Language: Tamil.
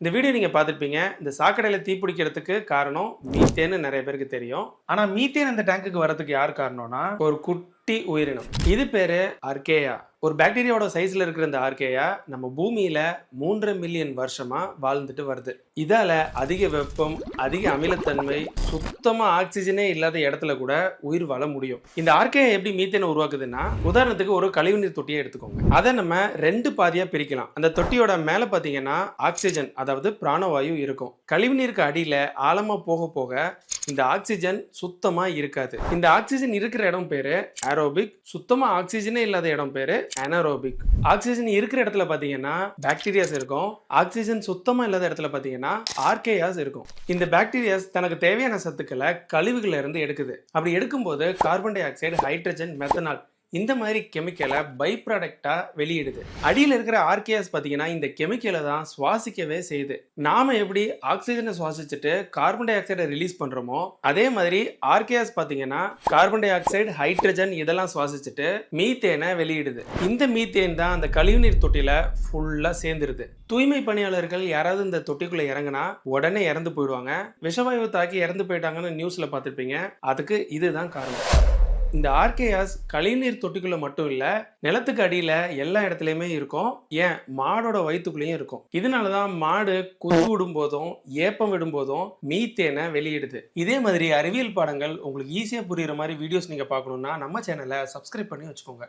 இந்த வீடியோ நீங்கள் பார்த்துருப்பீங்க. இந்த சாக்கடையில் தீப்பிடிக்கிறதுக்கு காரணம் மீத்தேன்னு நிறைய பேருக்கு தெரியும். ஆனால் மீத்தேன் அந்த டேங்குக்கு வரதுக்கு யார் காரணம்னா ஒரு குட்டி உயிரினம். இது பேர் அர்கேயா ஒரு பாக்டீரியாவோட சைஸில் இருக்கிற இந்த ஆர்கேயா நம்ம பூமியில் மூன்றரை மில்லியன் வருஷமாக வாழ்ந்துட்டு வருது. இதால் அதிக வெப்பம் அதிக அமிலத்தன்மை சுத்தமாக ஆக்சிஜனே இல்லாத இடத்துல கூட உயிர் வாழ முடியும். இந்த ஆர்கேயா எப்படி மீத்தேனை உருவாக்குதுன்னா உதாரணத்துக்கு ஒரு கழிவுநீர் தொட்டியை எடுத்துக்கோங்க. அதை நம்ம ரெண்டு பாதியாக பிரிக்கலாம். அந்த தொட்டியோட மேலே பார்த்தீங்கன்னா ஆக்சிஜன் அதாவது பிராணவாயு இருக்கும். கழிவுநீருக்கு அடியில் ஆழமாக போக போக இந்த ஆக்சிஜன் சுத்தமாக இருக்காது. இந்த ஆக்சிஜன் இருக்கிற இடம் பேர் ஏரோபிக் சுத்தமாக ஆக்சிஜனே இல்லாத இடம் பேர் அனரோபிக் ஆக்சிஜன் இருக்கிற இடத்துல பார்த்தீங்கன்னா பாக்டீரியாஸ் இருக்கும். ஆக்சிஜன் சுத்தமாக இல்லாத இடத்துல பார்த்தீங்கன்னா ஆர்கேயாஸ் இருக்கும். இந்த பாக்டீரியாஸ் தனக்கு தேவையான சத்துக்களை கழிவுகளிலிருந்து எடுக்குது. அப்படி எடுக்கும்போது carbon dioxide hydrogen methanol இந்த மாதிரி கெமிக்கலை பை ப்ராடக்டாக வெளியிடுது. அடியில் இருக்கிற ஆர்கேஎஸ் பார்த்தீங்கன்னா இந்த கெமிக்கலை தான் சுவாசிக்கவே செய்யுது. நாம் எப்படி ஆக்சிஜனை சுவாசிச்சுட்டு கார்பன் டை ஆக்சைடை ரிலீஸ் பண்ணுறோமோ அதே மாதிரி ஆர்கேஎஸ் பார்த்தீங்கன்னா கார்பன் டை ஆக்சைடு ஹைட்ரஜன் இதெல்லாம் சுவாசிச்சுட்டு மீத்தேனை வெளியிடுது. இந்த மீத்தேன் தான் அந்த கழிவுநீர் தொட்டியில் ஃபுல்லாக சேர்ந்துருது. தூய்மை பணியாளர்கள் யாராவது இந்த தொட்டிக்குள்ளே இறங்குனா உடனே இறந்து போயிடுவாங்க. விஷவாயு தாக்கி இறந்து போயிட்டாங்கன்னு நியூஸில் பார்த்துருப்பீங்க. அதுக்கு இதுதான் காரணம். இந்த ஆர்கேயாஸ் கழிவுநீர் தொட்டிக்குள்ள மட்டும் இல்ல நிலத்துக்கு அடியில எல்லா இடத்துலயுமே இருக்கும். ஏன்? மாடோட வயிற்றுக்குள்ளேயும் இருக்கும். இதனால தான் மாடு குத்து விடும் போதும் ஏப்பம் விடும் போதும் மீத்தேனை வெளியிடுது. இதே மாதிரி அறிவியல் பாடங்கள் உங்களுக்கு ஈஸியா புரியுற மாதிரி வீடியோஸ் நீங்க பார்க்கணும்னா நம்ம சேனலை சப்ஸ்கிரைப் பண்ணி வச்சுக்கோங்க.